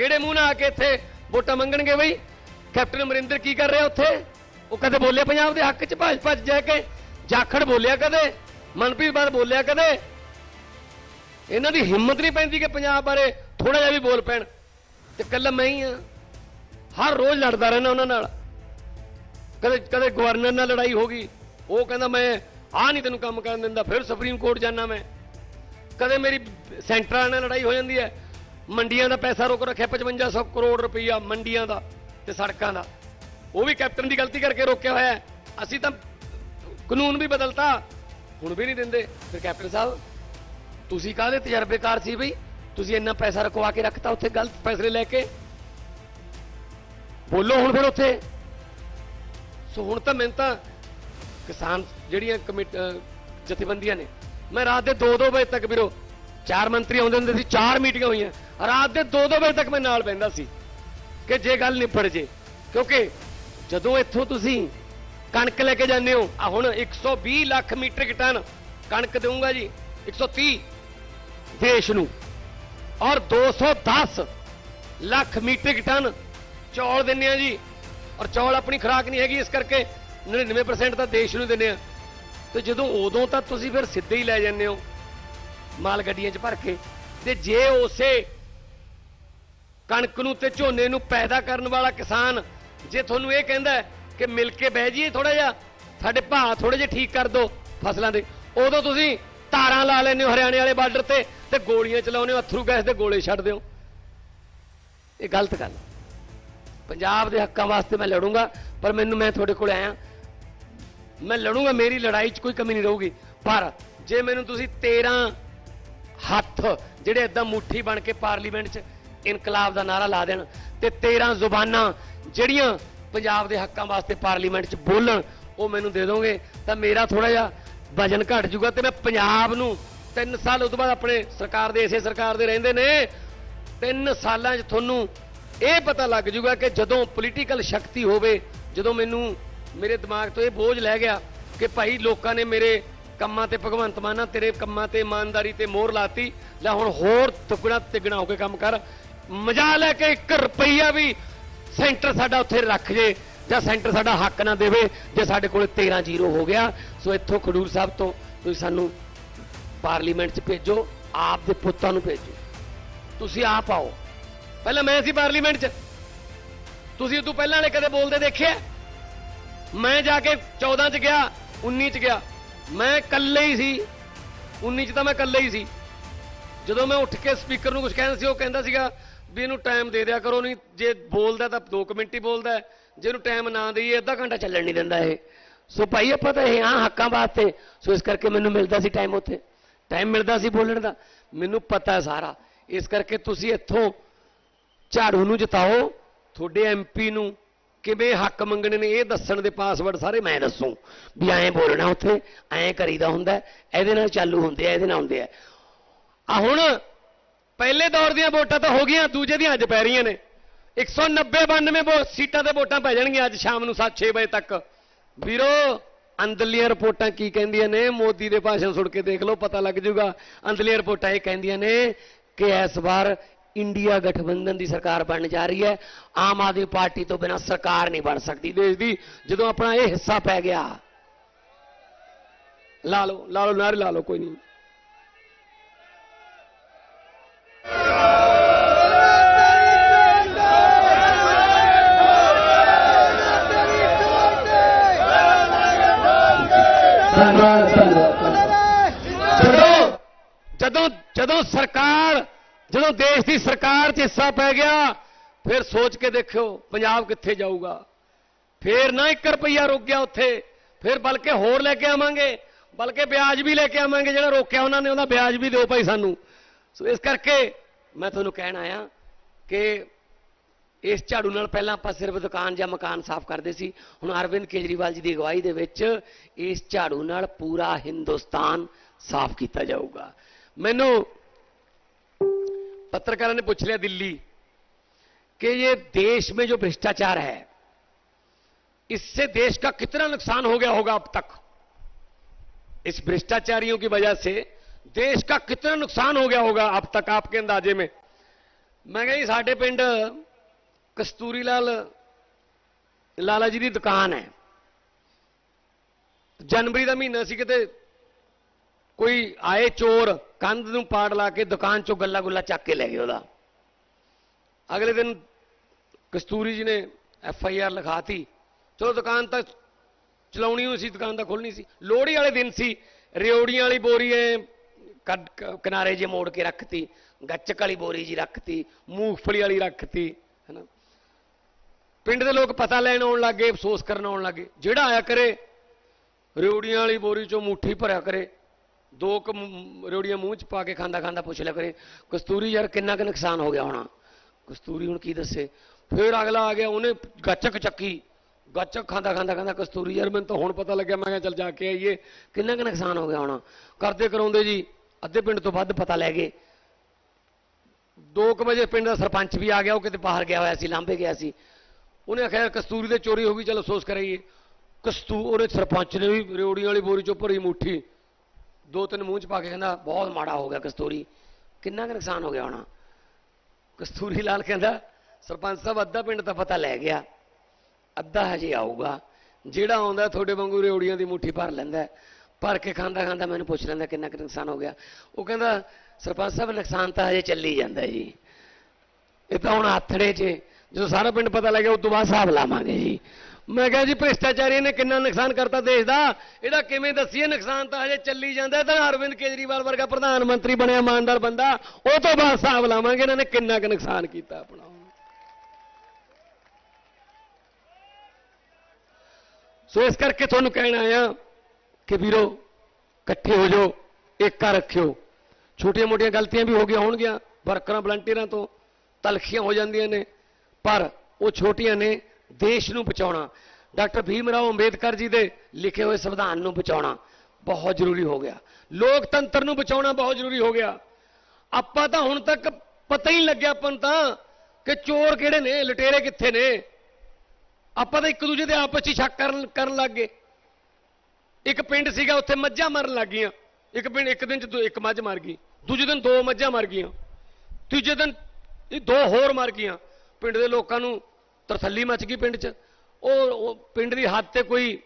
ਕਿਹੜੇ ਮੂੰਹ ਨਾਲ ਆ ਕੇ ਇੱਥੇ ਵੋਟਾਂ ਮੰਗਣਗੇ ਬਈ? ਕੈਪਟਨ ਅਮਰਿੰਦਰ ਕੀ ਕਰ ਰਿਹਾ ਉੱਥੇ? ਉਹ ਕਦੇ ਬੋਲਿਆ ਪੰਜਾਬ ਦੇ ਹੱਕ 'ਚ ਭਾਜਪਾ ਚ ਜਾ ਕੇ? ਜਾਖੜ ਬੋਲਿਆ ਕਦੇ? ਮਨਪ੍ਰੀਤ ਬਾਦ ਬੋਲਿਆ ਕਦੇ? ਇਹਨਾਂ ਦੀ ਹਿੰਮਤ ਨਹੀਂ ਪੈਂਦੀ ਕਿ ਪੰਜਾਬ ਬਾਰੇ ਥੋੜਾ ਜਿਹਾ ਵੀ ਬੋਲ ਪੈਣ। ਤੇ ਕੱਲਾ ਮੈਂ ਹੀ ਆ। ਹਰ ਰੋਜ਼ ਲੜਦਾ ਰਹਿਣਾ ਉਹਨਾਂ ਨਾਲ। ਕਦੇ ਕਦੇ ਗਵਰਨਰ ਨਾਲ ਲੜਾਈ ਹੋ ਗਈ। ਉਹ ਕਹਿੰਦਾ ਮੈਂ ਆ ਨਹੀਂ ਤੈਨੂੰ ਕੰਮ ਕਰਨ ਦਿੰਦਾ, ਫਿਰ ਸੁਪਰੀਮ ਕੋਰਟ ਜਾਣਾ ਮੈਂ। ਕਦੇ ਮੇਰੀ ਸੈਂਟਰਾਂ ਨਾਲ ਲੜਾਈ ਹੋ ਜਾਂਦੀ ਹੈ। ਮੰਡੀਆਂ ਦਾ ਪੈਸਾ ਰੋਕ ਰੱਖਿਆ 5500 ਕਰੋੜ ਰੁਪਈਆ ਮੰਡੀਆਂ ਦਾ ਤੇ ਸੜਕਾਂ ਦਾ। ਉਹ ਵੀ ਕੈਪਟਨ ਦੀ ਗਲਤੀ ਕਰਕੇ ਰੋਕਿਆ ਹੋਇਆ ਅਸੀਂ ਤਾਂ ਕਾਨੂੰਨ ਵੀ ਬਦਲਤਾ, ਹੁਣ ਵੀ ਨਹੀਂ ਦਿੰਦੇ। ਫਿਰ ਕੈਪਟਨ ਸਾਹਿਬ, ਤੁਸੀਂ ਕਾਹਦੇ ਤਜਰਬੇਕਾਰ ਸੀ ਬਈ? ਤੁਸੀਂ ਇੰਨਾ ਪੈਸਾ ਰਕਵਾ ਕੇ ਰੱਖਤਾ, ਉੱਥੇ ਗਲਤ ਫੈਸਲੇ ਲੈ ਕੇ? ਬੋਲੋ ਹੁਣ ਫਿਰ ਉੱਥੇ। ਸੋ ਹੁਣ ਤਾਂ ਮੈਨੂੰ ਤਾਂ ਕਿਸਾਨ ਜਿਹੜੀਆਂ ਕਮੇਟ ਜਥੇਬੰਦੀਆਂ ਨੇ, ਮੈਂ ਰਾਤ ਦੇ 2-2 ਵਜੇ ਤੱਕ ਵੀਰੋ ਚਾਰ ਮੰਤਰੀ ਆਉਂਦੇ ਹੁੰਦੇ ਸੀ, ਚਾਰ ਮੀਟਿੰਗਾਂ ਹੋਈਆਂ। ਰਾਤ ਦੇ 2-2 ਵਜੇ ਤੱਕ ਮੈਂ ਨਾਲ ਬੈੰਦਾ ਸੀ ਕਿ ਜੇ ਗੱਲ ਨਿਪੜ ਜੇ। ਕਿਉਂਕਿ ਜਦੋਂ ਇੱਥੋਂ ਤੁਸੀਂ ਕਣਕ ਲੈ ਕੇ ਜਾਂਦੇ ਹੋ ਆ ਹੁਣ 120 ਲੱਖ ਮੀਟ੍ਰਿਕ ਟਨ ਕਣਕ ਦੇਵਾਂਗਾ ਜੀ 130 ਦੇਸ਼ ਨੂੰ। ਔਰ 210 ਲੱਖ ਮੀਟ੍ਰਿਕ ਟਨ ਚੌਲ ਦਿੰਨੇ ਆ ਜੀ। ਔਰ ਚੌਲ ਆਪਣੀ ਖੁਰਾਕ ਨਹੀਂ ਹੈਗੀ, ਇਸ ਕਰਕੇ 99% ਤਾਂ ਦੇਸ਼ ਨੂੰ ਦਿੰਨੇ ਆ ਤੇ ਜਦੋਂ ਉਦੋਂ ਤਾਂ ਤੁਸੀਂ ਫਿਰ ਸਿੱਧੇ ਹੀ ਲੈ ਜਾਂਦੇ ਹੋ। ਮਾਲ ਗੱਡੀਆਂ 'ਚ ਭਰ ਕੇ ਤੇ ਜੇ ਉਸੇ ਕਣਕ ਨੂੰ ਤੇ ਝੋਨੇ ਨੂੰ ਪੈਦਾ ਕਰਨ ਵਾਲਾ ਕਿਸਾਨ ਜੇ ਤੁਹਾਨੂੰ ਇਹ ਕਹਿੰਦਾ ਕਿ ਮਿਲ ਕੇ ਬਹਿ ਜਾਈਏ ਥੋੜਾ ਜਿਹਾ, ਸਾਡੇ ਭਾਅ ਥੋੜੇ ਜਿਹਾ ਠੀਕ ਕਰ ਦਿਓ ਫਸਲਾਂ ਦੇ, ਉਦੋਂ ਤੁਸੀਂ ਤਾਰਾਂ ਲਾ ਲੈਂਦੇ ਹੋ ਹਰਿਆਣੇ ਵਾਲੇ ਬਾਰਡਰ ਤੇ ਤੇ ਗੋਲੀਆਂ ਚਲਾਉਂਦੇ ਹੋ, ਅਥਰੂ ਗੈਸ ਦੇ ਗੋਲੇ ਛੱਡ ਦਿਓ। ਇਹ ਗਲਤ ਗੱਲ ਪੰਜਾਬ ਦੇ ਹੱਕਾਂ ਵਾਸਤੇ ਮੈਂ ਲੜੂੰਗਾ, ਪਰ ਮੈਨੂੰ ਮੈਂ ਤੁਹਾਡੇ ਕੋਲ ਆਇਆ। ਮੈਂ ਲੜੂੰਗਾ, ਮੇਰੀ ਲੜਾਈ 'ਚ ਕੋਈ ਕਮੀ ਨਹੀਂ ਰਹੂਗੀ। ਪਰ ਜੇ ਮੈਨੂੰ ਤੁਸੀਂ 13 ਹੱਥ, ਜਿਹੜੇ ਇਦਾਂ ਮੁੱਠੀ ਬਣ ਕੇ ਪਾਰਲੀਮੈਂਟ 'ਚ ਇਨਕਲਾਬ ਦਾ ਨਾਰਾ ਲਾ ਦੇਣ ਤੇ 13 ਜ਼ੁਬਾਨਾਂ ਜਿਹੜੀਆਂ ਪੰਜਾਬ ਦੇ ਹੱਕਾਂ ਵਾਸਤੇ ਪਾਰਲੀਮੈਂਟ 'ਚ ਬੋਲਣ, ਉਹ ਮੈਨੂੰ ਦੇ ਦੋਗੇ। ਤਾਂ ਮੇਰਾ ਥੋੜਾ ਜਿਹਾ ਵਜਨ ਘਟ ਜਾਊਗਾ ਤੇ ਮੈਂ ਪੰਜਾਬ ਨੂੰ 3 ਸਾਲ ਉਸ ਤੋਂ ਬਾਅਦ ਆਪਣੇ ਸਰਕਾਰ ਦੇ, ਇਸੇ ਸਰਕਾਰ ਦੇ ਰਹਿੰਦੇ ਨੇ 3 ਸਾਲਾਂ 'ਚ ਤੁਹਾਨੂੰ ਇਹ ਪਤਾ ਲੱਗ ਜਾਊਗਾ ਕਿ ਜਦੋਂ ਪੋਲੀਟੀਕਲ ਸ਼ਕਤੀ ਹੋਵੇ, ਜਦੋਂ ਮੈਨੂੰ, ਮੇਰੇ ਦਿਮਾਗ ਤੋਂ ਇਹ ਬੋਝ ਲੈ ਗਿਆ ਕਿ ਭਾਈ ਲੋਕਾਂ ਨੇ ਮੇਰੇ ਕੰਮਾਂ ਤੇ ਭਗਵੰਤ ਮਾਨਾ ਤੇਰੇ ਕੰਮਾਂ ਤੇ ਇਮਾਨਦਾਰੀ ਤੇ ਮੋਹਰ ਲਾਤੀ। ਲੈ ਹੁਣ ਹੋਰ ਤੁਗਣਾ ਤਿੱਗਣਾ ਹੋ ਕੇ ਕੰਮ ਕਰ। ਮਜਾ ਲੈ ਕੇ 1 ਰੁਪਈਆ ਵੀ ਸੈਂਟਰ ਸਾਡਾ ਉੱਥੇ ਰੱਖ ਜੇ, ਜਾਂ ਸੈਂਟਰ ਸਾਡਾ ਹੱਕ ਨਾ ਦੇਵੇ, ਜੇ ਸਾਡੇ ਕੋਲ 13 ਜ਼ੀਰੋ ਹੋ ਗਿਆ। ਸੋ ਇੱਥੋਂ ਖਡੂਰ ਸਾਹਿਬ ਤੋਂ ਤੁਸੀਂ ਸਾਨੂੰ ਪਾਰਲੀਮੈਂਟ 'ਚ ਭੇਜੋ, ਆਪ ਦੇ ਪੁੱਤਾਂ ਨੂੰ ਭੇਜੋ। ਤੁਸੀਂ ਆਪ ਆਓ। ਪਹਿਲਾਂ ਮੈਂ ਸੀ ਪਾਰਲੀਮੈਂਟ 'ਚ। ਤੁਸੀਂ ਉਦੋਂ ਪਹਿਲਾਂ ਵਾਲੇ ਕਦੇ ਬੋਲਦੇ ਦੇਖਿਆ? ਮੈਂ ਜਾ ਕੇ 14 'ਚ ਗਿਆ 19 'ਚ ਗਿਆ। ਮੈਂ ਇਕੱਲੇ ਹੀ ਸੀ। 19 'ਚ ਤਾਂ ਮੈਂ ਇਕੱਲੇ ਹੀ ਸੀ। ਜਦੋਂ ਮੈਂ ਉੱਠ ਕੇ ਸਪੀਕਰ ਨੂੰ ਕੁਝ ਕਹਿੰਦਾ ਸੀ, ਉਹ ਕਹਿੰਦਾ ਸੀਗਾ ਵੀ ਇਹਨੂੰ ਟਾਈਮ ਦੇ ਦਿਆ ਕਰੋ, ਨਹੀਂ ਜੇ ਬੋਲਦਾ ਤਾਂ 2 ਮਿੰਟ ਹੀ ਬੋਲਦਾ ਜੇ ਇਹਨੂੰ ਟਾਈਮ ਨਾ ਦਈਏ, ਅੱਧਾ ਘੰਟਾ ਚੱਲਣ ਨਹੀਂ ਦਿੰਦਾ ਇਹ। ਸੋ ਭਾਈ, ਆਪਾਂ ਤਾਂ ਇਹ ਹਾਂ ਹੱਕਾਂ ਵਾਸਤੇ। ਸੋ ਇਸ ਕਰਕੇ ਮੈਨੂੰ ਮਿਲਦਾ ਸੀ ਟਾਈਮ ਉੱਥੇ। ਟਾਈਮ ਮਿਲਦਾ ਸੀ ਬੋਲਣ ਦਾ। ਮੈਨੂੰ ਪਤਾ ਹੈ ਸਾਰਾ। ਇਸ ਕਰਕੇ ਤੁਸੀਂ ਇੱਥੋਂ ਝਾੜੂ ਨੂੰ ਜਿਤਾਓ, ਤੁਹਾਡੇ ਐਮਪੀ ਨੂੰ। ਕਿਵੇਂ ਹੱਕ ਮੰਗਣੇ ਨੇ ਇਹ ਦੱਸਣ ਦੇ ਪਾਸਵਰਡ ਸਾਰੇ ਮੈਂ ਦੱਸੂ। ਵੀ ਐਂ ਬੋਲਣਾ ਉੱਥੇ, ਐਂ ਕਰੀਦਾ ਹੁੰਦਾ, ਇਹਦੇ ਨਾਲ ਚਾਲੂ ਹੁੰਦੇ ਆ, ਇਹਦੇ ਨਾਲ ਹੁੰਦੇ ਆ। ਆ ਹੁਣ ਪਹਿਲੇ ਦੌਰ ਦੀਆਂ ਵੋਟਾਂ ਤਾਂ ਹੋ ਗਈਆਂ, ਦੂਜੇ ਦੀਆਂ ਅੱਜ ਪੈ ਰਹੀਆਂ ਨੇ। 190 92 ਵੋ- ਸੀਟਾਂ ਤੇ ਵੋਟਾਂ ਪੈ ਜਾਣਗੀਆਂ ਅੱਜ ਸ਼ਾਮ ਨੂੰ 7-6 ਵਜੇ ਤੱਕ। ਵੀਰੋ, ਅੰਦਰਲੀਆਂ ਰਿਪੋਰਟਾਂ ਕੀ ਕਹਿੰਦੀਆਂ ਨੇ? ਮੋਦੀ ਦੇ ਭਾਸ਼ਣ ਸੁਣ ਕੇ ਦੇਖ ਲਓ, ਪਤਾ ਲੱਗ ਜਾਊਗਾ। ਅੰਦਰਲੀਆਂ ਰਿਪੋਰਟਾਂ ਇਹ ਕਹਿੰਦੀਆਂ ਨੇ ਕਿ ਇਸ ਵਾਰ ਇੰਡੀਆ ਗਠਬੰਧਨ ਦੀ ਸਰਕਾਰ ਬਣਨ ਜਾ ਰਹੀ ਹੈ। ਆਮ ਆਦਮੀ ਪਾਰਟੀ ਤੋਂ ਬਿਨਾਂ ਸਰਕਾਰ ਨਹੀਂ ਬਣ ਸਕਦੀ। ਦੇਸ਼ ਦੀ ਜਦੋਂ ਆਪਣਾ ਇਹ ਹਿੱਸਾ ਪੈ ਗਿਆ ਲਾ ਲਓ ਲਾ ਲਓ ਨਾਰੇ ਲਾ ਲਓ ਕੋਈ ਨਹੀਂ। ਜਦੋਂ ਜਦੋਂ ਸਰਕਾਰ ਜਦੋਂ ਦੇਸ਼ ਦੀ ਸਰਕਾਰ 'ਚ ਹਿੱਸਾ ਪੈ ਗਿਆ, ਫਿਰ ਸੋਚ ਕੇ ਦੇਖਿਓ ਪੰਜਾਬ ਕਿੱਥੇ ਜਾਊਗਾ। ਫਿਰ ਨਾ 1 ਰੁਪਈਆ ਰੁਕ ਗਿਆ ਉੱਥੇ, ਫਿਰ ਬਲਕਿ ਹੋਰ ਲੈ ਕੇ ਆਵਾਂਗੇ, ਬਲਕਿ ਵਿਆਜ ਵੀ ਲੈ ਕੇ ਆਵਾਂਗੇ, ਜਿਹੜਾ ਰੋਕਿਆ ਉਹਨਾਂ ਨੇ, ਉਹਦਾ ਵਿਆਜ ਵੀ ਦਿਓ ਭਾਈ ਸਾਨੂੰ। ਸੋ ਇਸ ਕਰਕੇ ਮੈਂ ਤੁਹਾਨੂੰ ਕਹਿਣ ਆਇਆ ਕਿ ਇਸ ਝਾੜੂ ਨਾਲ ਪਹਿਲਾਂ ਆਪਾਂ ਸਿਰਫ ਦੁਕਾਨ ਜਾਂ ਮਕਾਨ ਸਾਫ਼ ਕਰਦੇ ਸੀ। ਹੁਣ ਅਰਵਿੰਦ ਕੇਜਰੀਵਾਲ ਜੀ ਦੀ ਅਗਵਾਈ ਦੇ ਵਿੱਚ ਇਸ ਝਾੜੂ ਨਾਲ ਪੂਰਾ ਹਿੰਦੁਸਤਾਨ ਸਾਫ਼ ਕੀਤਾ ਜਾਊਗਾ। ਮੈਨੂੰ पत्रकारों ने पूछ लिया दिल्ली कि ये देश में जो भ्रष्टाचार है इससे देश का कितना नुकसान हो गया होगा अब तक इस भ्रष्टाचारियों की वजह से देश का कितना नुकसान हो गया होगा अब तक आपके अंदाजे में ਮੈਂ ਕਿਹਾ ਜੀ ਸਾਡੇ ਪਿੰਡ ਕਸਤੂਰੀ ਲਾਲ ਲਾਲਾ ਜੀ ਦੀ ਦੁਕਾਨ ਹੈ ਜਨਵਰੀ ਦਾ ਮਹੀਨਾ ਸੀ ਕਿਤੇ ਕੋਈ ਆਏ ਚੋਰ ਕੰਧ ਨੂੰ ਪਾੜ ਲਾ ਕੇ ਦੁਕਾਨ ਚੋਂ ਗੱਲਾ ਗੁੱਲਾ ਚੱਕ ਕੇ ਲੈ ਗਏ ਉਹਦਾ। ਅਗਲੇ ਦਿਨ ਕਸਤੂਰੀ ਜੀ ਨੇ ਐਫ ਆਈ ਆਰ ਲਿਖਾਤੀ। ਚਲੋ ਦੁਕਾਨ ਤਾਂ ਚਲਾਉਣੀ ਹੋਈ ਸੀ, ਦੁਕਾਨ ਤਾਂ ਖੁੱਲਣੀ ਸੀ। ਲੋਹੜੀ ਵਾਲੇ ਦਿਨ ਸੀ, ਰਿਓੜੀਆਂ ਵਾਲੀ ਬੋਰੀ ਐ, ਕੱਢ ਕ- ਕਿਨਾਰੇ ਜੇ ਮੋੜ ਕੇ ਰੱਖਤੀ, ਗੱਚਕ ਵਾਲੀ ਬੋਰੀ ਜੀ ਰੱਖਤੀ, ਮੂੰਗਫਲੀ ਵਾਲੀ ਰੱਖਤੀ, ਹੈਨਾ। ਪਿੰਡ ਦੇ ਲੋਕ ਪਤਾ ਲੈਣ ਆਉਣ ਲੱਗੇ ਅਫਸੋਸ ਕਰਨ ਆਉਣ ਲੱਗੇ ਜਿਹੜਾ ਆਇਆ ਕਰੇ, ਰਿਓੜੀਆਂ ਵਾਲੀ ਬੋਰੀ ਚੋਂ ਮੁੱਠੀ ਭਰਿਆ ਕਰੇ ਦੋ ਕੁ ਮ- ਮੂੰਹ ਚ ਪਾ ਕੇ ਖਾਂਦਾ ਖਾਂਦਾ ਪੁੱਛ ਲਿਆ ਕਰੇ, ਕਸਤੂਰੀ ਯਾਰ ਕਿੰਨਾ ਕੁ ਨੁਕਸਾਨ ਹੋ ਗਿਆ ਹੋਣਾ? ਕਸਤੂਰੀ ਹੁਣ ਕੀ ਦੱਸੇ? ਫਿਰ ਅਗਲਾ ਆ ਗਿਆ, ਉਹਨੇ ਗੱਚਕ ਚੱਕੀ। ਗੱਚਕ ਖਾਂਦਾ ਖਾਂਦਾ ਕਹਿੰਦਾ ਕਸਤੂਰੀ, ਯਾਰ ਮੈਨੂੰ ਤਾਂ ਹੁਣ ਪਤਾ ਲੱਗਿਆ, ਮੈਂ ਕਿਹਾ ਚੱਲ ਜਾ ਕੇ ਆਈਏ। ਕਿੰਨਾ ਕੁ ਨੁਕਸਾਨ ਹੋ ਗਿਆ ਹੋਣਾ? ਕਰਦੇ ਕਰਾਉਂਦੇ ਜੀ, ਅੱਧੇ ਪਿੰਡ ਤੋਂ ਵੱਧ ਪਤਾ ਲੈ ਗਏ। 2 ਵਜੇ ਪਿੰਡ ਦਾ ਸਰਪੰਚ ਵੀ ਆ ਗਿਆ, ਉਹ ਕਿਤੇ ਬਾਹਰ ਗਿਆ ਹੋਇਆ ਸੀ, ਲਾਂਭੇ ਗਿਆ ਸੀ। ਉਹਨੇ ਆਖਿਆ, ਕਸਤੂਰੀ ਦੇ ਚੋਰੀ ਹੋ ਗਈ, ਚਲੋ ਅਫਸੋਸ ਕਰਾਈਏ। ਕਸਤੂ ਉਹਨੇ ਸਰਪੰਚ ਨੇ ਵੀ ਰਿਓੜੀਆਂ ਵਾਲੀ ਬੋਰੀ ਚੋਂ ਭਰੀ ਮੁੱਠੀ। ਦੋ ਤਿੰਨ ਮੂੰਹ ਚ ਪਾ ਕੇ ਕਹਿੰਦਾ, ਬਹੁਤ ਮਾੜਾ ਹੋ ਗਿਆ ਕਸਤੂਰੀ। ਕਿੰਨਾ ਕੁ ਨੁਕਸਾਨ ਹੋ ਗਿਆ ਹੋਣਾ? ਕਸਤੂਰੀ ਲਾਲ ਕਹਿੰਦਾ, ਸਰਪੰਚ ਸਾਹਿਬ, ਅੱਧਾ ਪਿੰਡ ਤਾਂ ਪਤਾ ਲੈ ਗਿਆ। ਅੱਧਾ ਹਜੇ ਆਊਗਾ। ਜਿਹੜਾ ਆਉਂਦਾ, ਤੁਹਾਡੇ ਵਾਂਗੂ ਰਿਓੜੀਆਂ ਦੀ ਮੁੱਠੀ ਭਰ ਲੈਂਦਾ। ਭਰ ਕੇ ਖਾਂਦਾ ਖਾਂਦਾ ਮੈਨੂੰ ਪੁੱਛ ਲੈਂਦਾ, ਕਿੰਨਾ ਕੁ ਨੁਕਸਾਨ ਹੋ ਗਿਆ। ਉਹ ਕਹਿੰਦਾ, ਸਰਪੰਚ ਸਾਹਿਬ, ਨੁਕਸਾਨ ਤਾਂ ਹਜੇ ਚੱਲੀ ਜਾਂਦਾ ਜੀ। ਇਹ ਤਾਂ ਹੁਣ ਆਥੜੇ 'ਚ, ਜਦੋਂ ਸਾਰਾ ਪਿੰਡ ਪਤਾ ਲੱਗਿਆ ਉਸ ਤੋਂ ਬਾਅਦ ਹਿਸਾਬ ਲਾਵਾਂਗੇ ਜੀ। ਮੈਂ ਕਿਹਾ ਜੀ ਭ੍ਰਿਸ਼ਟਾਚਾਰੀ ਨੇ ਕਿੰਨਾ ਨੁਕਸਾਨ ਕਰਤਾ ਦੇਸ਼ ਦਾ? ਇਹਦਾ ਕਿਵੇਂ ਦੱਸੀਏ? ਨੁਕਸਾਨ ਤਾਂ ਹਜੇ ਚੱਲੀ ਜਾਂਦਾ ਤਾਂ ਅਰਵਿੰਦ ਕੇਜਰੀਵਾਲ ਵਰਗਾ ਪ੍ਰਧਾਨ ਮੰਤਰੀ ਬਣਿਆ, ਇਮਾਨਦਾਰ ਬੰਦਾ। ਉਹ ਤੋਂ ਬਾਅਦ ਹਿਸਾਬ ਲਾਵਾਂਗੇ ਇਹਨਾਂ ਨੇ ਕਿੰਨਾ ਕੁ ਨੁਕਸਾਨ ਕੀਤਾ ਆਪਣਾ। ਸੋ ਇਸ ਕਰਕੇ ਤੁਹਾਨੂੰ ਕਹਿਣਾ ਆਇਆ ਕਿ ਵੀਰੋ, ਇਕੱਠੇ ਹੋ ਜਾਓ ਏਕਾ ਰੱਖਿਓ। ਛੋਟੀਆਂ ਮੋਟੀਆਂ ਗਲਤੀਆਂ ਵੀ ਹੋ ਗਈਆਂ ਹੋਣਗੀਆਂ, ਵਰਕਰਾਂ, ਵਲੰਟੀਅਰਾਂ ਤੋਂ ਤਲਖੀਆਂ ਹੋ ਜਾਂਦੀਆਂ ਨੇ, ਪਰ ਉਹ ਛੋਟੀਆਂ ਨੇ ਦੇਸ਼ ਨੂੰ ਬਚਾਉਣਾ। ਡਾਕਟਰ ਭੀਮ ਰਾਓ ਅੰਬੇਦਕਰ ਜੀ ਦੇ ਲਿਖੇ ਹੋਏ ਸੰਵਿਧਾਨ ਨੂੰ ਬਚਾਉਣਾ ਬਹੁਤ ਜ਼ਰੂਰੀ ਹੋ ਗਿਆ। ਲੋਕਤੰਤਰ ਨੂੰ ਬਚਾਉਣਾ ਬਹੁਤ ਜ਼ਰੂਰੀ ਹੋ ਗਿਆ। ਆਪਾਂ ਤਾਂ ਹੁਣ ਤੱਕ ਪਤਾ ਹੀ ਨਹੀਂ ਲੱਗਿਆ ਆਪਾਂ ਨੂੰ ਤਾਂ ਕਿ ਚੋਰ ਕਿਹੜੇ ਨੇ, ਲਟੇਰੇ ਕਿੱਥੇ ਨੇ। ਆਪਾਂ ਤਾਂ ਇੱਕ ਦੂਜੇ ਦੇ ਆਪਸ 'ਚ ਹੀ ਸ਼ੱਕ ਕਰਨ ਕਰਨ ਲੱਗ ਗਏ। ਇੱਕ ਪਿੰਡ ਸੀਗਾ, ਉੱਥੇ ਮੱਝਾਂ ਮਰਨ ਲੱਗ ਗਈਆਂ। ਇੱਕ ਪਿੰਡ, ਇੱਕ ਦਿਨ ਚ ਦੋ- ਇੱਕ ਮੱਝ ਮਰ ਗਈ। ਦੂਜੇ ਦਿਨ ਦੋ ਮੱਝਾਂ ਮਰ ਗਈਆਂ। ਤੀਜੇ ਦਿਨ ਇਹ ਦੋ ਹੋਰ ਮਰ ਗਈਆਂ। ਪਿੰਡ ਦੇ ਲੋਕਾਂ ਨੂੰ ਤਰਥੱਲੀ ਮੱਚ ਗਈ ਪਿੰਡ 'ਚ। ਉਹ ਉਹ ਪਿੰਡ ਦੀ ਹੱਦ ਤੇ ਕੋਈ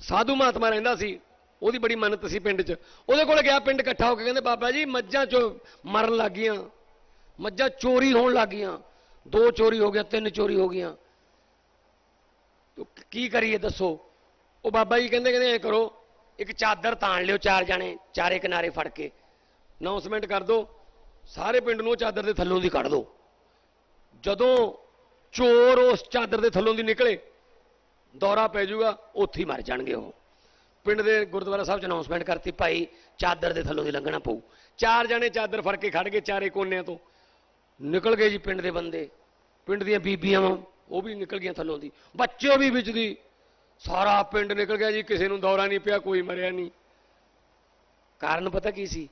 ਸਾਧੂ ਮਹਾਤਮਾ ਰਹਿੰਦਾ ਸੀ, ਉਹਦੀ ਬੜੀ ਮੰਨਤ ਸੀ ਪਿੰਡ 'ਚ। ਉਹਦੇ ਕੋਲ ਗਿਆ, ਪਿੰਡ ਇਕੱਠਾ ਹੋ ਕੇ ਕਹਿੰਦੇ, ਬਾਬਾ ਜੀ, ਮੱਝਾਂ ਚੋ ਮਰਨ ਲੱਗ ਗਈਆਂ। ਮੱਝਾਂ ਚੋਰੀ ਹੋਣ ਲੱਗ ਗਈਆਂ। ਦੋ ਚੋਰੀ ਹੋ ਗਿਆ ਤਿੰਨ ਚੋਰੀ ਹੋ ਗਈਆਂ। ਕੀ ਕਰੀਏ ਦੱਸੋ? ਉਹ ਬਾਬਾ ਜੀ ਕਹਿੰਦੇ ਕਹਿੰਦੇ, ਐ ਕਰੋ, ਇੱਕ ਚਾਦਰ ਤਾਣ ਲਿਓ ਚਾਰ ਜਾਣੇ, ਚਾਰੇ ਕਿਨਾਰੇ ਫੜ ਕੇ। ਅਨਾਉਂਸਮੈਂਟ ਕਰ ਦਿਓ ਸਾਰੇ ਪਿੰਡ ਨੂੰ ਉਹ ਚਾਦਰ ਦੇ ਥੱਲੋਂ ਦੀ ਕੱਢ ਦਿਓ ਜਦੋਂ ਚੋਰ ਉਸ ਚਾਦਰ ਦੇ ਥੱਲੋਂ ਦੀ ਨਿਕਲੇ। ਦੌਰਾ ਪੈ ਜਾਊਗਾ, ਉੱਥੇ ਹੀ ਮਰ ਜਾਣਗੇ ਉਹ। ਪਿੰਡ ਦੇ ਗੁਰਦੁਆਰਾ ਸਾਹਿਬ ਚ ਅਨਾਉਂਸਮੈਂਟ ਕਰਤੀ, ਭਾਈ ਚਾਦਰ ਦੇ ਥੱਲੋਂ ਦੀ ਲੰਘਣਾ ਪਊ। ਚਾਰ ਜਣੇ ਚਾਦਰ ਫੜ ਕੇ ਖੜ ਗਏ ਚਾਰੇ ਕੋਨਿਆਂ ਤੋਂ। ਨਿਕਲ ਗਏ ਜੀ ਪਿੰਡ ਦੇ ਬੰਦੇ। ਪਿੰਡ ਦੀਆਂ ਬੀਬੀਆਂ ਉਹ ਵੀ ਨਿਕਲ ਗਈਆਂ ਥੱਲੋਂ ਦੀ। ਬੱਚੇ ਵੀ ਵਿੱਚ ਦੀ ਸਾਰਾ ਪਿੰਡ ਨਿਕਲ ਗਿਆ ਜੀ, ਕਿਸੇ ਨੂੰ ਦੌਰਾ ਨਹੀਂ ਪਿਆ, ਕੋਈ ਮਰਿਆ ਨਹੀਂ। ਕਾਰਨ ਪਤਾ ਕੀ ਸੀ?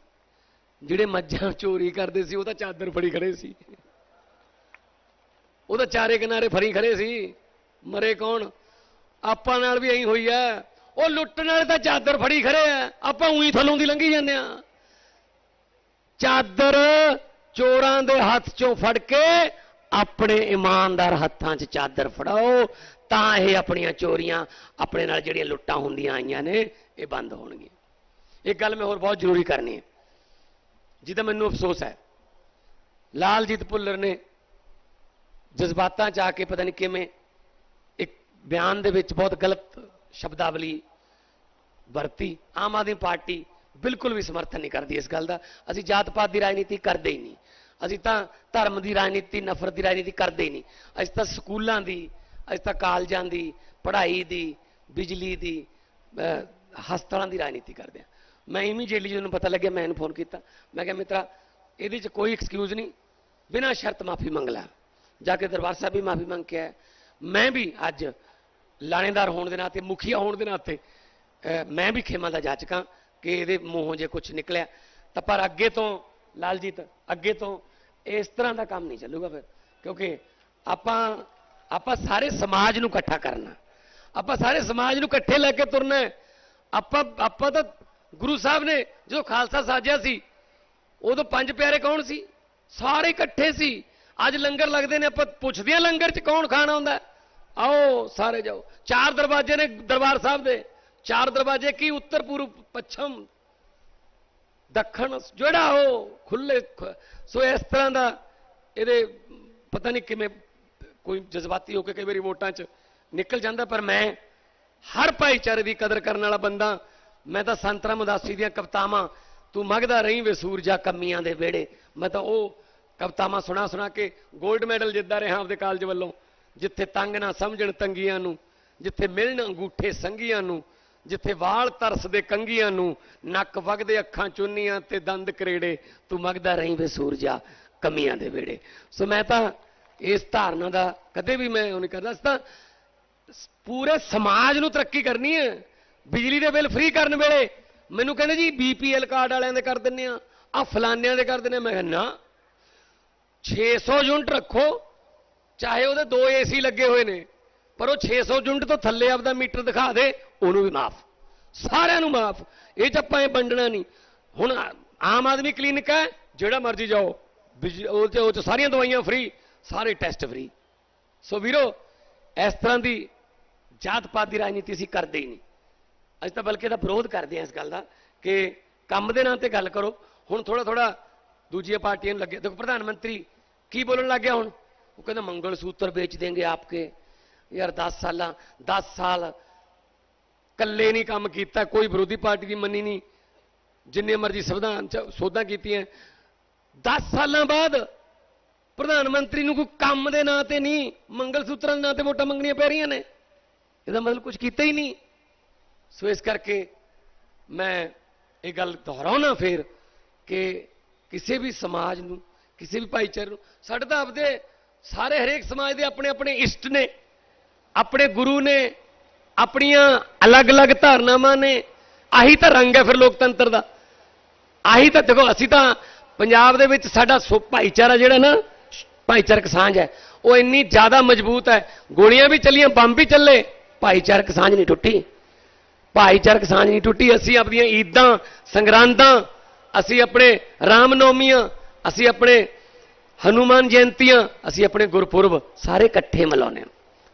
ਜਿਹੜੇ ਮੱਝਾਂ ਚੋਰੀ ਕਰਦੇ ਸੀ, ਉਹ ਤਾਂ ਚਾਦਰ ਫੜੀ ਖੜੇ ਸੀ। ਉਹ ਤਾਂ ਚਾਰੇ ਕਿਨਾਰੇ ਫਰੀ ਖੜੇ ਸੀ। ਮਰੇ ਕੌਣ? ਆਪਾਂ ਨਾਲ ਵੀ ਐਂ ਹੋਈ ਐ। ਉਹ ਲੁੱਟਣ ਵਾਲੇ ਤਾਂ ਚਾਦਰ ਫੜੀ ਖੜੇ ਆ ਆਪਾਂ ਉਹੀ ਥੱਲੋਂ ਦੀ ਲੰਘੀ ਜਾਂਦੇ ਆ। ਚਾਦਰ ਚੋਰਾਂ ਦੇ ਹੱਥ ਚੋਂ ਫੜ ਕੇ ਆਪਣੇ ਇਮਾਨਦਾਰ ਹੱਥਾਂ 'ਚ ਚਾਦਰ ਫੜਾਓ, ਤਾਂ ਇਹ ਆਪਣੀਆਂ ਚੋਰੀਆਂ, ਆਪਣੇ ਨਾਲ ਜਿਹੜੀਆਂ ਲੁੱਟਾਂ ਹੁੰਦੀਆਂ ਆਈਆਂ ਨੇ, ਇਹ ਬੰਦ ਹੋਣਗੀਆਂ। ਇੱਕ ਗੱਲ ਮੈਂ ਹੋਰ ਬਹੁਤ ਜ਼ਰੂਰੀ ਕਰਨੀ ਹੈ। ਜਿਹਦਾ ਮੈਨੂੰ ਅਫਸੋਸ ਹੈ। ਲਾਲਜੀਤ ਭੁੱਲਰ ਨੇ ਜਜ਼ਬਾਤਾਂ 'ਚ ਆ ਕੇ ਪਤਾ ਨਹੀਂ ਕਿਵੇਂ ਇੱਕ ਬਿਆਨ ਦੇ ਵਿੱਚ ਬਹੁਤ ਗਲਤ ਸ਼ਬਦਾਵਲੀ ਵਰਤੀ, ਆਮ ਆਦਮੀ ਪਾਰਟੀ ਬਿਲਕੁਲ ਵੀ ਸਮਰਥਨ ਨਹੀਂ ਕਰਦੀ ਇਸ ਗੱਲ ਦਾ। ਅਸੀਂ ਜਾਤ ਪਾਤ ਦੀ ਰਾਜਨੀਤੀ ਕਰਦੇ ਹੀ ਨਹੀਂ। ਅਸੀਂ ਤਾਂ ਧਰਮ ਦੀ ਰਾਜਨੀਤੀ, ਨਫ਼ਰਤ ਦੀ ਰਾਜਨੀਤੀ ਕਰਦੇ ਹੀ ਨਹੀਂ। ਅਸੀਂ ਤਾਂ ਸਕੂਲਾਂ ਦੀ, ਅਸੀਂ ਤਾਂ ਕਾਲਜਾਂ ਦੀ, ਪੜ੍ਹਾਈ ਦੀ, ਬਿਜਲੀ ਦੀ ਹਸਪਤਾਲਾਂ ਦੀ ਰਾਜਨੀਤੀ ਕਰਦੇ ਹਾਂ। ਮੈਂ ਇਮੀਡੀਏਟਲੀ ਜਦੋਂ ਪਤਾ ਲੱਗਿਆ, ਮੈਂ ਇਹਨੂੰ ਫੋਨ ਕੀਤਾ। ਮੈਂ ਕਿਹਾ, ਮਿੱਤਰਾ, ਇਹਦੇ 'ਚ ਕੋਈ ਐਕਸਕਿਊਜ਼ ਨਹੀਂ। ਬਿਨਾਂ ਸ਼ਰਤ ਮਾਫੀ ਮੰਗ ਲੈ। ਜਾ ਕੇ ਦਰਬਾਰ ਸਾਹਿਬ ਵੀ ਮਾਫੀ ਮੰਗ ਕੇ ਆਇਆ। ਮੈਂ ਵੀ ਅੱਜ ਲਾਣੇਦਾਰ ਹੋਣ ਦੇ ਨਾਤੇ ਮੁਖੀਆ ਹੋਣ ਦੇ ਨਾਤੇ ਮੈਂ ਵੀ ਖੇਮਾ ਦਾ ਜਾਚਕਾਂ ਕਿ ਇਹਦੇ ਮੂੰਹੋਂ ਜੇ ਕੁਝ ਨਿਕਲਿਆ। ਤਾਂ ਪਰ ਅੱਗੇ ਤੋਂ ਲਾਲਜੀਤ, ਅੱਗੇ ਤੋਂ ਇਸ ਤਰ੍ਹਾਂ ਦਾ ਕੰਮ ਨਹੀਂ ਚੱਲੂਗਾ ਫਿਰ। ਕਿਉਂਕਿ ਆਪਾਂ ਆਪਾਂ ਸਾਰੇ ਸਮਾਜ ਨੂੰ ਇਕੱਠਾ ਕਰਨਾ। ਆਪਾਂ ਸਾਰੇ ਸਮਾਜ ਨੂੰ ਇਕੱਠੇ ਲੈ ਕੇ ਤੁਰਨਾ ਆਪਾਂ ਆਪਾਂ ਤਾਂ ਗੁਰੂ ਸਾਹਿਬ ਨੇ ਜਦੋਂ ਖਾਲਸਾ ਸਾਜਿਆ ਸੀ, ਉਦੋਂ ਪੰਜ ਪਿਆਰੇ ਕੌਣ ਸੀ? ਸਾਰੇ ਇਕੱਠੇ ਸੀ। ਅੱਜ ਲੰਗਰ ਲੱਗਦੇ ਨੇ, ਆਪਾਂ ਪੁੱਛਦੇ ਆ ਲੰਗਰ 'ਚ ਕੌਣ ਖਾਣਾ ਹੁੰਦਾ? ਆਓ ਸਾਰੇ ਜਾਓ। ਚਾਰ ਦਰਵਾਜ਼ੇ ਨੇ ਦਰਬਾਰ ਸਾਹਿਬ ਦੇ। ਚਾਰ ਦਰਵਾਜ਼ੇ ਕੀ? ਉੱਤਰ ਪੂਰਬ, ਪੱਛਮ, ਦੱਖਣ, ਜਿਹੜਾ ਉਹ ਖੁੱਲੇ ਸੋ ਇਸ ਤਰ੍ਹਾਂ ਦਾ ਇਹਦੇ ਪਤਾ ਨਹੀਂ ਕਿਵੇਂ ਕੋਈ ਜਜ਼ਬਾਤੀ ਹੋ ਕੇ ਕਈ ਵਾਰੀ ਵੋਟਾਂ 'ਚ ਨਿਕਲ ਜਾਂਦਾ, ਪਰ ਮੈਂ ਹਰ ਭਾਈਚਾਰੇ ਦੀ ਕਦਰ ਕਰਨ ਵਾਲਾ ਬੰਦਾ, ਮੈਂ ਤਾਂ ਸੰਤਰਾ ਮਦਾਸੀ ਦੀਆਂ ਕਵਤਾਵਾਂ, ਤੂੰ ਮਗਦਾ ਰਹੀ ਵੇ ਸੂਰਜਾ ਕੰਮੀਆਂ ਦੇ ਵਿਹੜੇ। ਮੈਂ ਤਾਂ ਉਹ ਕਵਤਾਵਾਂ ਸੁਣਾ ਸੁਣਾ ਕੇ 골ਡ ਮੈਡਲ ਜਿੱਤਦਾ ਰਿਹਾ ਆਪਦੇ ਕਾਲਜ ਵੱਲੋਂ, ਜਿੱਥੇ ਤੰਗ ਨਾ ਸਮਝਣ ਤੰਗੀਆਂ ਨੂੰ, ਜਿੱਥੇ ਮਿਲਣ ਅੰਗੂਠੇ ਸੰਗੀਆਂ ਨੂੰ, ਜਿੱਥੇ ਵਾਲ ਤਰਸਦੇ ਕੰਗੀਆਂ ਨੂੰ, ਨੱਕ ਵਗਦੇ ਅੱਖਾਂ ਚੁੰਨੀਆਂ ਤੇ ਦੰਦ ਕਰੇੜੇ, ਤੂੰ ਮਗਦਾ ਰਹੀ ਵੇ ਸੂਰਜਾ ਕਮੀਆਂ ਦੇ ਵੇੜੇ ਸੋ ਮੈਂ ਤਾਂ ਇਸ ਧਾਰਨਾ ਦਾ ਕਦੇ ਵੀ ਮੈਂ ਉਹ ਨਹੀਂ ਕਰਦਾ ਇਸ ਤਾਂ ਪੂਰੇ ਸਮਾਜ ਨੂੰ ਤਰੱਕੀ ਕਰਨੀ ਹੈ ਬਿਜਲੀ ਦੇ ਬਿੱਲ ਫ੍ਰੀ ਕਰਨ ਵੇਲੇ ਮੈਨੂੰ ਕਹਿੰਦੇ ਜੀ ਬੀਪੀਐਲ ਕਾਰਡ ਵਾਲਿਆਂ ਦੇ ਕਰ ਦਿੰਨੇ ਆ ਆ ਫਲਾਨਿਆਂ ਦੇ ਕਰ ਦਿੰਨੇ ਆ। ਮੈਂ ਕਿਹਾ ਨਾ 600 ਯੂਨਿਟ ਰੱਖੋ, ਚਾਹੇ ਉਹਦੇ ਦੋ ਏਸੀ ਲੱਗੇ ਹੋਏ ਨੇ, ਪਰ ਉਹ 600 ਯੂਨਿਟ ਤੋਂ ਥੱਲੇ ਆਪਦਾ ਮੀਟਰ ਦਿਖਾ ਦੇ, ਉਹਨੂੰ ਵੀ ਮਾਫ। ਸਾਰਿਆਂ ਨੂੰ ਮਾਫ। ਇਹ ਚ ਆਪਾਂ ਇਹ ਵੰਡਣਾ ਨਹੀਂ। ਹੁਣ ਆਮ ਆਦਮੀ ਕਲੀਨਿਕ ਹੈ, ਜਿਹੜਾ ਮਰਜ਼ੀ ਜਾਓ, ਬਿਜ- ਉਹ ਚ ਉਹ ਚ ਸਾਰੀਆਂ ਦਵਾਈਆਂ ਫ੍ਰੀ, ਸਾਰੇ ਟੈਸਟ ਫ੍ਰੀ। ਸੋ ਵੀਰੋ, ਇਸ ਤਰ੍ਹਾਂ ਦੀ ਜਾਤ ਪਾਤ ਦੀ ਰਾਜਨੀਤੀ ਅਸੀਂ ਕਰਦੇ ਹੀ ਨਹੀਂ। ਅਸੀਂ ਤਾਂ ਬਲਕਿ ਇਹਦਾ ਵਿਰੋਧ ਕਰਦੇ ਹਾਂ ਇਸ ਗੱਲ ਦਾ, ਕਿ ਕੰਮ ਦੇ ਨਾਂ ਤੇ ਗੱਲ ਕਰੋ। ਹੁਣ ਥੋੜਾ ਥੋੜਾ ਦੂਜੀਆਂ ਪਾਰਟੀਆਂ ਨੂੰ ਲੱਗੇ। ਦੇਖੋ, ਪ੍ਰਧਾਨ ਮੰਤਰੀ ਕੀ ਬੋਲਣ ਲੱਗ ਗਿਆ ਹੁਣ? ਉਹ ਕਹਿੰਦਾ, ਮੰਗਲ ਸੂਤਰ ਵੇਚ ਦੇਂਗੇ ਆਪਕੇ। ਯਾਰ 10 ਸਾਲਾਂ 10 ਸਾਲ ਕੱਲੇ ਨਹੀਂ ਕੰਮ ਕੀਤਾ, ਕੋਈ ਵਿਰੋਧੀ ਪਾਰਟੀ ਦੀ ਮੰਨੀ ਨਹੀਂ। ਜਿੰਨੇ ਮਰਜ਼ੀ ਸੰਵਿਧਾਨ ਚ ਸੋਧਾਂ ਕੀਤੀਆਂ। 10 ਸਾਲਾਂ ਬਾਅਦ ਪ੍ਰਧਾਨ ਮੰਤਰੀ ਨੂੰ ਕੋਈ ਕੰਮ ਦੇ ਨਾਂ ਤੇ ਨਹੀਂ, ਮੰਗਲ ਸੂਤਰਾਂ ਦੇ ਨਾਂ ਤੇ ਵੋਟਾਂ ਮੰਗਣੀਆਂ ਪੈ ਰਹੀਆਂ ਨੇ। ਇਹਦਾ ਮਤਲਬ ਕੁਝ ਕੀਤਾ ਹੀ ਨਹੀਂ। ਸੋ ਇਸ ਕਰਕੇ ਮੈਂ ਇਹ ਗੱਲ ਦੁਹਰਾਉਣਾ ਫੇਰ ਕਿ ਕਿਸੇ ਵੀ ਸਮਾਜ ਨੂੰ, ਕਿਸੇ ਵੀ ਭਾਈਚਾਰੇ ਨੂੰ, ਸਾਡੇ ਤਾਂ ਆਪਦੇ ਸਾਰੇ ਹਰੇਕ ਸਮਾਜ ਦੇ ਆਪਣੇ ਆਪਣੇ ਇਸ਼ਟ ਨੇ, ਆਪਣੇ ਗੁਰੂ ਨੇ, ਆਪਣੀਆਂ ਅਲੱਗ-ਅਲੱਗ ਧਾਰਨਾਵਾਂ ਨੇ, ਆਹੀ ਤਾਂ ਰੰਗ ਹੈ ਫਿਰ ਲੋਕਤੰਤਰ ਦਾ। ਆਹੀ ਤਾਂ ਦੇਖੋ, ਅਸੀਂ ਤਾਂ ਪੰਜਾਬ ਦੇ ਵਿੱਚ ਸਾਡਾ ਸੋ ਭਾਈਚਾਰਾ ਜਿਹੜਾ ਨਾ, ਭਾਈਚਾਰਕ ਸਾਂਝ ਹੈ, ਉਹ ਇੰਨੀ ਜ਼ਿਆਦਾ ਮਜ਼ਬੂਤ ਹੈ। ਗੋਲੀਆਂ ਵੀ ਚੱਲੀਆਂ, ਬੰਬ ਵੀ ਚੱਲੇ, ਭਾਈਚਾਰਕ ਸਾਂਝ ਨਹੀਂ ਟੁੱਟੀ। ਭਾਈਚਾਰਕ ਸਾਂਝ ਨਹੀਂ ਟੁੱਟੀ, ਅਸੀਂ ਆਪਣੀਆਂ ਈਦਾਂ, ਸੰਗਰਾਂਦਾਂ ਅਸੀਂ ਆਪਣੇ ਰਾਮਨੌਮੀਆਂ, ਅਸੀਂ ਆਪਣੇ ਹਨੂਮਾਨ ਜਯੰਤੀਆਂ, ਅਸੀਂ ਆਪਣੇ ਗੁਰਪੁਰਬ ਸਾਰੇ ਇਕੱਠੇ ਮਨਾਉਂਦੇ ਹਾਂ।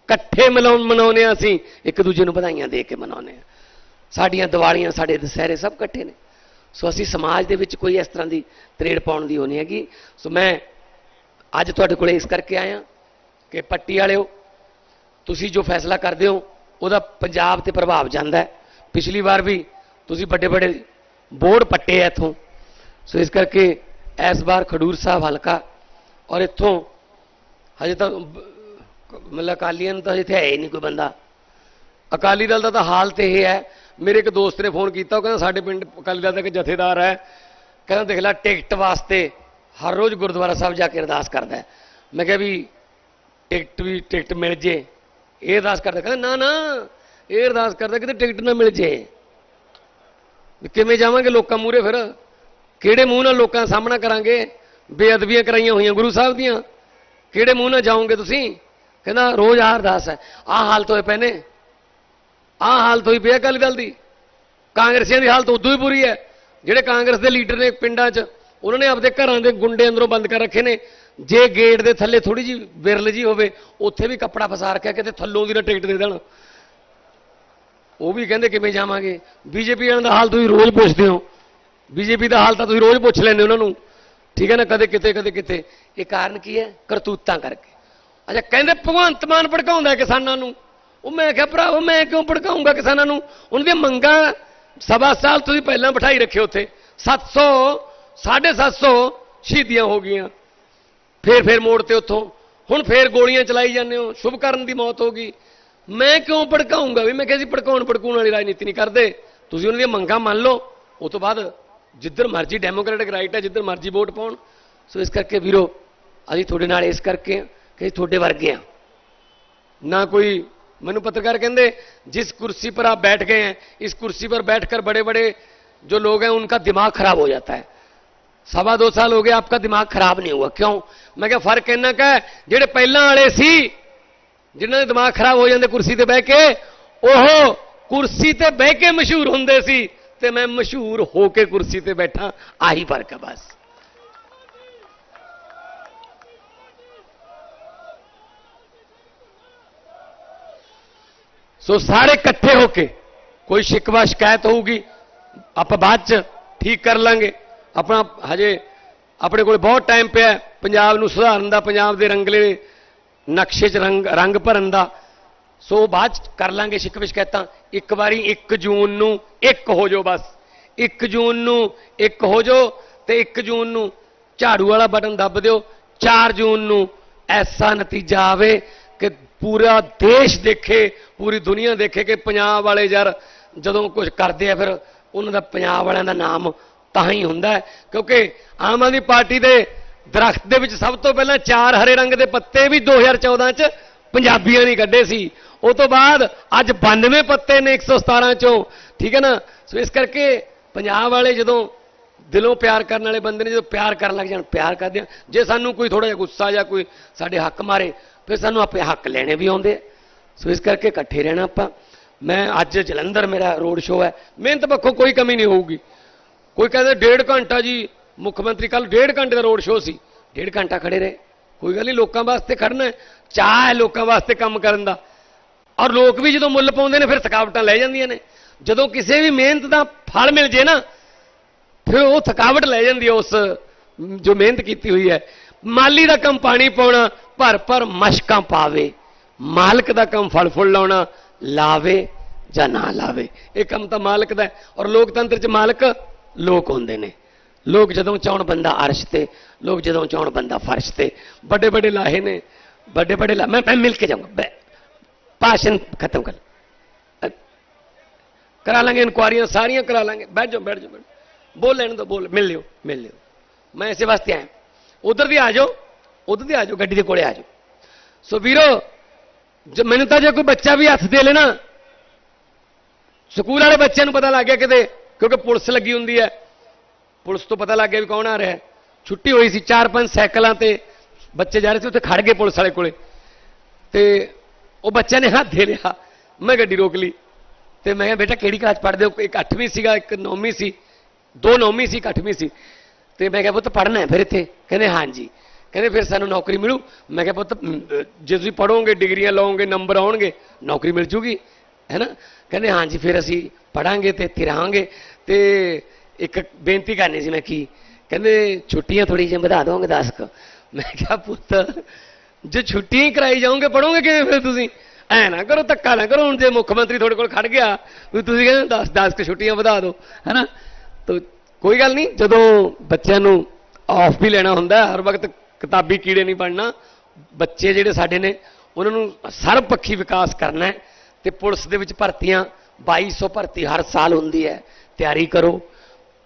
ਇਕੱਠੇ ਮਨਾਉ ਮਨਾਉਂਦੇ ਹਾਂ ਅਸੀਂ, ਇੱਕ ਦੂਜੇ ਨੂੰ ਵਧਾਈਆਂ ਦੇ ਕੇ ਮਨਾਉਂਦੇ ਹਾਂ। ਸਾਡੀਆਂ ਦੀਵਾਲੀਆਂ, ਸਾਡੇ ਦੁਸਹਿਰੇ ਸਭ ਇਕੱਠੇ ਨੇ। ਸੋ ਅਸੀਂ ਸਮਾਜ ਦੇ ਵਿੱਚ ਕੋਈ ਇਸ ਤਰ੍ਹਾਂ ਦੀ ਤਰੇੜ ਪਾਉਣ ਦੀ ਉਹ ਨਹੀਂ ਹੈਗੀ। ਸੋ ਮੈਂ ਅੱਜ ਤੁਹਾਡੇ ਕੋਲੇ ਇਸ ਕਰਕੇ ਆਇਆ ਕਿ ਪੱਟੀ ਵਾਲਿਓ, ਤੁਸੀਂ ਜੋ ਫੈਸਲਾ ਕਰਦੇ ਹੋ, ਉਹਦਾ ਪੰਜਾਬ ਤੇ ਪ੍ਰਭਾਵ ਜਾਂਦਾ ਹੈ। ਪਿਛਲੀ ਵਾਰ ਵੀ ਤੁਸੀਂ ਵੱਡੇ ਵੱਡੇ ਬੋਰਡ ਪੱਟੇ ਆ ਇੱਥੋਂ ਸੋ ਇਸ ਕਰਕੇ ਇਸ ਵਾਰ ਖਡੂਰ ਸਾਹਿਬ ਹਲਕਾ ਔਰ ਇੱਥੋਂ ਹਜੇ ਤਾਂ ਮਤਲਬ ਅਕਾਲੀਆਂ ਨੂੰ ਤਾਂ ਇੱਥੇ ਹੈ ਹੀ ਨਹੀਂ ਕੋਈ ਬੰਦਾ ਅਕਾਲੀ ਦਲ ਦਾ ਤਾਂ ਹਾਲਤ ਇਹ ਹੈ ਮੇਰੇ ਇੱਕ ਦੋਸਤ ਨੇ ਫੋਨ ਕੀਤਾ ਉਹ ਕਹਿੰਦਾ ਸਾਡੇ ਪਿੰਡ ਅਕਾਲੀ ਦਲ ਦਾ ਇੱਕ ਜਥੇਦਾਰ ਹੈ ਕਹਿੰਦਾ ਦੇਖ ਲੈ ਟਿਕਟ ਵਾਸਤੇ ਹਰ ਰੋਜ਼ ਗੁਰਦੁਆਰਾ ਸਾਹਿਬ ਜਾ ਕੇ ਅਰਦਾਸ ਕਰਦਾ ਮੈਂ ਕਿਹਾ ਵੀ ਟਿਕਟ ਵੀ ਟਿਕਟ ਮਿਲ ਜੇ ਇਹ ਅਰਦਾਸ ਕਰਦਾ ਕਹਿੰਦਾ ਨਾ ਨਾ ਇਹ ਅਰਦਾਸ ਕਰਦਾ ਕਿਤੇ ਟਿਕਟ ਨਾ ਮਿਲ ਜੇ ਕਿਵੇਂ ਜਾਵਾਂਗੇ ਲੋਕਾਂ ਮੂਹਰੇ ਫਿਰ? ਕਿਹੜੇ ਮੂੰਹ ਨਾਲ ਲੋਕਾਂ ਦਾ ਸਾਹਮਣਾ ਕਰਾਂਗੇ? ਬੇਅਦਬੀਆਂ ਕਰਾਈਆਂ ਹੋਈਆਂ ਗੁਰੂ ਸਾਹਿਬ ਦੀਆਂ। ਕਿਹੜੇ ਮੂੰਹ ਨਾਲ ਜਾਓਗੇ ਤੁਸੀਂ? ਕਹਿੰਦਾ, ਰੋਜ਼ ਆਹ ਅਰਦਾਸ ਹੈ। ਆਹ ਹਾਲਤ ਹੋਏ ਪਏ ਨੇ। ਆਹ ਹਾਲਤ ਹੋਈ ਪਈ ਅਕਾਲੀ ਦਲ ਦੀ। ਕਾਂਗਰਸੀਆਂ ਦੀ ਹਾਲਤ ਉਦੋਂ ਹੀ ਬੁਰੀ ਹੈ। ਜਿਹੜੇ ਕਾਂਗਰਸ ਦੇ ਲੀਡਰ ਨੇ ਪਿੰਡਾਂ 'ਚ, ਉਹਨਾਂ ਨੇ ਆਪਦੇ ਘਰਾਂ ਦੇ ਗੁੰਡੇ ਅੰਦਰੋਂ ਬੰਦ ਕਰ ਰੱਖੇ ਨੇ। ਜੇ ਗੇਟ ਦੇ ਥੱਲੇ ਥੋੜੀ ਜੀ ਵਿਰਲ ਜੀ ਹੋਵੇ, ਉੱਥੇ ਵੀ ਕੱਪੜਾ ਫਸਾ ਰੱਖਿਆ, ਕਿਤੇ ਥੱਲੋਂ ਦੀ ਨਾ ਟਿਕਟ ਦੇ ਦੇਣ। ਉਹ ਵੀ ਕਹਿੰਦੇ ਕਿਵੇਂ ਜਾਵਾਂਗੇ? ਬੀਜੇਪੀ ਵਾਲਿਆਂ ਦਾ ਹਾਲ ਤੁਸੀਂ ਰੋਜ਼ ਪੁੱਛਦੇ ਹੋ। ਬੀਜੇਪੀ ਦਾ ਹਾਲ ਤਾਂ ਤੁਸੀਂ ਰੋਜ਼ ਪੁੱਛ ਲੈਂਦੇ ਹੋ ਉਹਨਾਂ ਨੂੰ। ਠੀਕ ਹੈ ਨਾ? ਕਦੇ ਕਿਤੇ ਕਦੇ ਕਿਤੇ। ਇਹ ਕਾਰਨ ਕੀ ਹੈ? ਕਰਤੂਤਾਂ ਕਰਕੇ। ਅੱਛਾ, ਕਹਿੰਦੇ ਭਗਵੰਤ ਮਾਨ ਭੜਕਾਉਂਦਾ ਕਿਸਾਨਾਂ ਨੂੰ। ਉਹ ਮੈਂ ਕਿਹਾ, ਭਰਾਵੋ, ਮੈਂ ਕਿਉਂ ਭੜਕਾਉਂਗਾ ਕਿਸਾਨਾਂ ਨੂੰ? ਉਹਨਾਂ ਦੀਆਂ ਮੰਗਾਂ ਸਵਾ ਸਾਲ ਤੁਸੀਂ ਪਹਿਲਾਂ ਬਿਠਾਈ ਰੱਖੇ ਉੱਥੇ। 700 750 ਸ਼ਹੀਦੀਆਂ ਹੋ ਗਈਆਂ। ਫੇਰ ਫੇਰ ਮੋੜ ਤੇ ਉੱਥੋਂ। ਹੁਣ ਫੇਰ ਗੋਲੀਆਂ ਚਲਾਈ ਜਾਂਦੇ ਹੋ। ਸ਼ੁਭਕਰਨ ਦੀ ਮੌਤ ਹੋ ਗਈ। ਮੈਂ ਕਿਉਂ ਭੜਕਾਉਂਗਾ ਵੀ ਮੈਂ ਕਿਹਾ ਸੀ ਭੜਕਾਉਣ ਭੜਕਾਉਣ ਵਾਲੀ ਰਾਜਨੀਤੀ ਨਹੀਂ ਕਰਦੇ ਤੁਸੀਂ ਉਹਨਾਂ ਦੀਆਂ ਮੰਗਾਂ ਮੰਨ ਲਓ ਉਸ ਤੋਂ ਬਾਅਦ ਜਿੱਧਰ ਮਰਜ਼ੀ ਡੈਮੋਕ੍ਰੈਟਿਕ ਰਾਈਟ ਹੈ ਜਿੱਧਰ ਮਰਜ਼ੀ ਵੋਟ ਪਾਉਣ ਸੋ ਇਸ ਕਰਕੇ ਵੀਰੋ ਅਸੀਂ ਤੁਹਾਡੇ ਨਾਲ ਇਸ ਕਰਕੇ ਹਾਂ ਕਿ ਅਸੀਂ ਤੁਹਾਡੇ ਵਰਗੇ ਆ ना कोई मैंने पत्रकार कहते जिस कुर्सी पर आप बैठ गए हैं इस कुर्सी पर बैठकर बड़े बड़े जो लोग हैं उनका दिमाग खराब हो जाता है सवा दो साल हो गए आपका दिमाग खराब नहीं हुआ क्यों मैं क्या फर्क कहना का है ਜਿਹੜੇ ਪਹਿਲਾਂ ਵਾਲੇ ਸੀ ਜਿਨ੍ਹਾਂ ਦੇ ਦਿਮਾਗ ਖਰਾਬ ਹੋ ਜਾਂਦੇ ਕੁਰਸੀ ਤੇ ਬਹਿ ਕੇ, ਉਹ ਕੁਰਸੀ ਤੇ ਬਹਿ ਕੇ ਮਸ਼ਹੂਰ ਹੁੰਦੇ ਸੀ ਤੇ ਮੈਂ ਮਸ਼ਹੂਰ ਹੋ ਕੇ ਕੁਰਸੀ ਤੇ ਬੈਠਾ, ਆਹੀ ਫ਼ਰਕ ਹੈ ਬਸ। ਸੋ ਸਾਰੇ ਇਕੱਠੇ ਹੋ ਕੇ ਕੋਈ ਸ਼ਿਕਵਾ ਸ਼ਿਕਾਇਤ ਹੋਊਗੀ, ਆਪਾਂ ਬਾਅਦ ਚ ਠੀਕ ਕਰ ਲਾਂਗੇ। ਆਪਣਾ ਹਜੇ ਆਪਣੇ ਕੋਲ ਬਹੁਤ ਟਾਈਮ ਪਿਆ ਪੰਜਾਬ ਨੂੰ ਸੁਧਾਰਨ ਦਾ, ਪੰਜਾਬ ਦੇ ਰੰਗਲੇ ਨਕਸ਼ੇ 'ਚ ਰੰਗ ਰੰਗ ਭਰਨ ਦਾ। ਸੋ ਬਾਅਦ 'ਚ ਕਰ ਲਾਂਗੇ ਸ਼ਿਕਵੇ ਸ਼ਿਕਾਇਤਾਂ ਇੱਕ ਵਾਰੀ 1 ਜੂਨ ਨੂੰ ਇੱਕ ਹੋ ਜਾਓ ਬਸ। 1 ਜੂਨ ਨੂੰ ਇੱਕ ਹੋ ਜਾਓ ਤੇ 1 ਜੂਨ ਨੂੰ ਝਾੜੂ ਵਾਲਾ ਬਟਨ ਦੱਬ ਦਿਓ। 4 ਜੂਨ ਨੂੰ ਐਸਾ ਨਤੀਜਾ ਆਵੇ ਕਿ ਪੂਰਾ ਦੇਸ਼ ਦੇਖੇ, ਪੂਰੀ ਦੁਨੀਆ ਦੇਖੇ ਕਿ ਪੰਜਾਬ ਵਾਲੇ ਯਾਰ ਜਦੋਂ ਕੁਝ ਕਰਦੇ ਆ ਫਿਰ ਉਹਨਾਂ ਦਾ ਪੰਜਾਬ ਵਾਲਿਆਂ ਦਾ ਨਾਮ ਤਾਂ ਹੀ ਹੁੰਦਾ ਕਿਉਂਕਿ ਆਮ ਆਦਮੀ ਪਾਰਟੀ ਦੇ ਦਰਖਤ ਦੇ ਵਿੱਚ ਸਭ ਤੋਂ ਪਹਿਲਾਂ ਚਾਰ ਹਰੇ ਰੰਗ ਦੇ ਪੱਤੇ ਵੀ 2014 ਚ ਪੰਜਾਬੀਆਂ ਨੇ ਕੱਢੇ ਸੀ। ਉਹ ਤੋਂ ਬਾਅਦ ਅੱਜ 92 ਪੱਤੇ ਨੇ 117 ਚੋਂ। ਠੀਕ ਹੈ ਨਾ? ਸੋ ਇਸ ਕਰਕੇ ਪੰਜਾਬ ਵਾਲੇ ਜਦੋਂ ਦਿਲੋਂ ਪਿਆਰ ਕਰਨ ਵਾਲੇ ਬੰਦੇ ਨੇ ਜਦੋਂ ਪਿਆਰ ਕਰਨ ਲੱਗ ਜਾਣ, ਪਿਆਰ ਕਰਦੇ ਆ। ਜੇ ਸਾਨੂੰ ਕੋਈ ਥੋੜਾ ਜਿਹਾ ਗੁੱਸਾ ਜਾਂ ਕੋਈ ਸਾਡੇ ਹੱਕ ਮਾਰੇ, ਫਿਰ ਸਾਨੂੰ ਆਪਣੇ ਹੱਕ ਲੈਣੇ ਵੀ ਆਉਂਦੇ ਸੋ ਇਸ ਕਰਕੇ ਇਕੱਠੇ ਰਹਿਣਾ ਆਪਾਂ। ਮੈਂ ਅੱਜ ਜਲੰਧਰ ਮੇਰਾ ਰੋਡ ਸ਼ੋਅ ਹੈ। ਮਿਹਨਤ ਪੱਖੋਂ ਕੋਈ ਕਮੀ ਨਹੀਂ ਹੋਊਗੀ। ਕੋਈ ਕਹਿੰਦਾ ਡੇਢ ਘੰਟਾ ਜੀ ਮੁੱਖ ਮੰਤਰੀ ਕੱਲ ਡੇਢ ਘੰਟੇ ਦਾ ਰੋਡ ਸ਼ੋਅ ਸੀ। ਡੇਢ ਘੰਟਾ ਖੜੇ ਰਹੇ। ਕੋਈ ਗੱਲ ਨਹੀਂ, ਲੋਕਾਂ ਵਾਸਤੇ ਖੜਨਾ ਹੈ। ਚਾਹ ਹੈ ਲੋਕਾਂ ਵਾਸਤੇ ਕੰਮ ਕਰਨ ਦਾ। ਔਰ ਲੋਕ ਵੀ ਜਦੋਂ ਮੁੱਲ ਪਾਉਂਦੇ ਨੇ, ਫਿਰ ਥਕਾਵਟਾਂ ਲੈ ਜਾਂਦੀਆਂ ਨੇ। ਜਦੋਂ ਕਿਸੇ ਵੀ ਮਿਹਨਤ ਦਾ ਫਲ ਮਿਲ ਜੇ ਨਾ, ਫਿਰ ਉਹ ਥਕਾਵਟ ਲੈ ਜਾਂਦੀ ਹੈ ਉਸ, ਜੋ ਮਿਹਨਤ ਕੀਤੀ ਹੋਈ ਹੈ। ਮਾਲੀ ਦਾ ਕੰਮ ਪਾਣੀ ਪਾਉਣਾ, ਭਰ ਭਰ ਮਸ਼ਕਾਂ ਪਾਵੇ। ਮਾਲਕ ਦਾ ਕੰਮ ਫਲ ਫੁੱਲ ਲਾਉਣਾ, ਲਾਵੇ ਜਾਂ ਨਾ ਲਾਵੇ। ਇਹ ਕੰਮ ਤਾਂ ਮਾਲਕ ਦਾ ਔਰ ਲੋਕਤੰਤਰ 'ਚ ਮਾਲਕ ਲੋਕ ਹੁੰਦੇ ਨੇ। ਲੋਕ ਜਦੋਂ ਚਾਹਣ ਬੰਦਾ ਅਰਸ਼ ਤੇ, ਲੋਕ ਜਦੋਂ ਚਾਹਣ ਬੰਦਾ ਫਰਸ਼ ਤੇ, ਵੱਡੇ ਵੱਡੇ ਲਾਹੇ ਨੇ, ਵੱਡੇ ਵੱਡੇ ਲਾ, ਮੈਂ ਮੈਂ ਮਿਲ ਕੇ ਜਾਊਂਗਾ, ਬੈ- ਭਾਸ਼ਣ ਖਤਮ ਕਰ। ਅ- ਕਰਾ ਲਾਂਗੇ ਇਨਕੁਆਰੀਆਂ, ਸਾਰੀਆਂ ਕਰਾ ਲਾਂਗੇ ਬੈਠ ਜਾਓ ਬੈਠ ਜਾਓ ਬੈਠ ਜਾਓ। ਬੋਲ ਲੈਣ ਦੋ, ਬੋਲ, ਮਿਲ ਲਿਓ ਮਿਲ ਲਿਓ। ਮੈਂ ਇਸੇ ਵਾਸਤੇ ਆਇਆ। ਉਧਰ ਦੀ ਆ ਜਾਓ, ਉਧਰ ਦੀ ਆ ਜਾਓ, ਗੱਡੀ ਦੇ ਕੋਲੇ ਆ ਜਾਓ। ਸੋ ਵੀਰੋ, ਜੇ ਮੈਨੂੰ ਤਾਂ ਜੇ ਕੋਈ ਬੱਚਾ ਵੀ ਹੱਥ ਦੇ ਲੈਣਾ ਸਕੂਲ ਵਾਲੇ ਬੱਚਿਆਂ ਨੂੰ ਪਤਾ ਲੱਗ ਗਿਆ ਕਿਤੇ, ਕਿਉਂਕਿ ਪੁਲਿਸ ਲੱਗੀ ਹੁੰਦੀ ਹੈ। ਪੁਲਿਸ ਤੋਂ ਪਤਾ ਲੱਗ ਗਿਆ ਵੀ ਕੌਣ ਆ ਰਿਹਾ ਛੁੱਟੀ ਹੋਈ ਸੀ ਚਾਰ ਪੰਜ ਸਾਈਕਲਾਂ ਤੇ। ਬੱਚੇ ਜਾ ਰਹੇ ਸੀ, ਉੱਥੇ ਖੜ ਗਏ ਪੁਲਿਸ ਵਾਲੇ ਕੋਲੇ। ਤੇ ਉਹ ਬੱਚਿਆਂ ਨੇ ਹੱਥ ਦੇ ਲਿਆ। ਮੈਂ ਗੱਡੀ ਰੋਕ ਲਈ। ਤੇ ਮੈਂ ਕਿਹਾ, ਬੇਟਾ, ਕਿਹੜੀ ਕਲਾਸ ਪੜ੍ਹਦੇ ਹੋ? ਇੱਕ 8ਵੀਂ ਸੀਗਾ, ਇੱਕ 9ਵੀਂ ਸੀ। ਦੋ 9ਵੀਂ ਸੀ, ਇੱਕ 8ਵੀਂ ਸੀ। ਤੇ ਮੈਂ ਕਿਹਾ, ਪੁੱਤ, ਪੜ੍ਹਨਾ ਹੈ ਫਿਰ ਇੱਥੇ? ਕਹਿੰਦੇ, ਹਾਂਜੀ। ਕਹਿੰਦੇ, ਫਿਰ ਸਾਨੂੰ ਨੌਕਰੀ ਮਿਲੂ। ਮੈਂ ਕਿਹਾ, ਪੁੱਤ ਜੇ ਤੁਸੀਂ ਪੜੋਗੇ ਡਿਗਰੀਆਂ ਲਓਗੇ, ਨੰਬਰ ਆਉਣਗੇ, ਨੌਕਰੀ ਮਿਲ ਜੂਗੀ। ਹੈ ਨਾ? ਕਹਿੰਦੇ, ਹਾਂਜੀ, ਫਿਰ ਅਸੀਂ ਪੜਾਂਗੇ ਤੇ ਇੱਥੇ ਰਹਾਂਗੇ। ਤੇ ਇੱਕ ਬੇਨਤੀ ਕਰਨੀ ਸੀ ਮੈਂ ਕੀ ਕਹਿੰਦੇ ਛੁੱਟੀਆਂ ਥੋੜੀ ਜਿਹੀ ਵਧਾ ਦੋਗੇ 10 ਕੁ। ਮੈਂ ਕਿਹਾ ਪੁੱਤ, ਜੇ ਛੁੱਟੀਆਂ ਹੀ ਕਰਾਈ ਜਾਓਗੇ ਪੜੋਗੇ ਕਿਵੇਂ ਫਿਰ ਤੁਸੀਂ? ਐ ਨਾ ਕਰੋ, ਧੱਕਾ ਨਾ ਕਰੋ, ਹੁਣ ਜੇ ਮੁੱਖ ਮੰਤਰੀ ਤੁਹਾਡੇ ਕੋਲ ਖੜ ਗਿਆ, ਵੀ ਤੁਸੀਂ ਕਹਿੰਦੇ 10 10 ਕੁ ਛੁੱਟੀਆਂ ਵਧਾ ਦਿਓ, ਹੈਨਾ? ਤਾਂ ਕੋਈ ਗੱਲ ਨਹੀਂ, ਜਦੋਂ ਬੱਚਿਆਂ ਨੂੰ ਆਫ ਵੀ ਲੈਣਾ ਹੁੰਦਾ, ਹਰ ਵਕਤ ਕਿਤਾਬੀ ਕੀੜੇ ਨਹੀਂ ਬਣਨਾ, ਬੱਚੇ ਜਿਹੜੇ ਸਾਡੇ ਨੇ, ਉਹਨਾਂ ਨੂੰ ਸਰਬ ਪੱਖੀ ਵਿਕਾਸ ਕਰਨਾ ਹੈ ਤੇ ਪੁਲਿਸ ਦੇ ਵਿੱਚ ਭਰਤੀਆਂ 2200 ਭਰਤੀ ਹਰ ਸਾਲ ਹੁੰਦੀ ਹੈ, ਤਿਆਰੀ ਕਰੋ।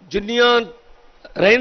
ਜਿੰਨੀਆਂ ਰਹਿ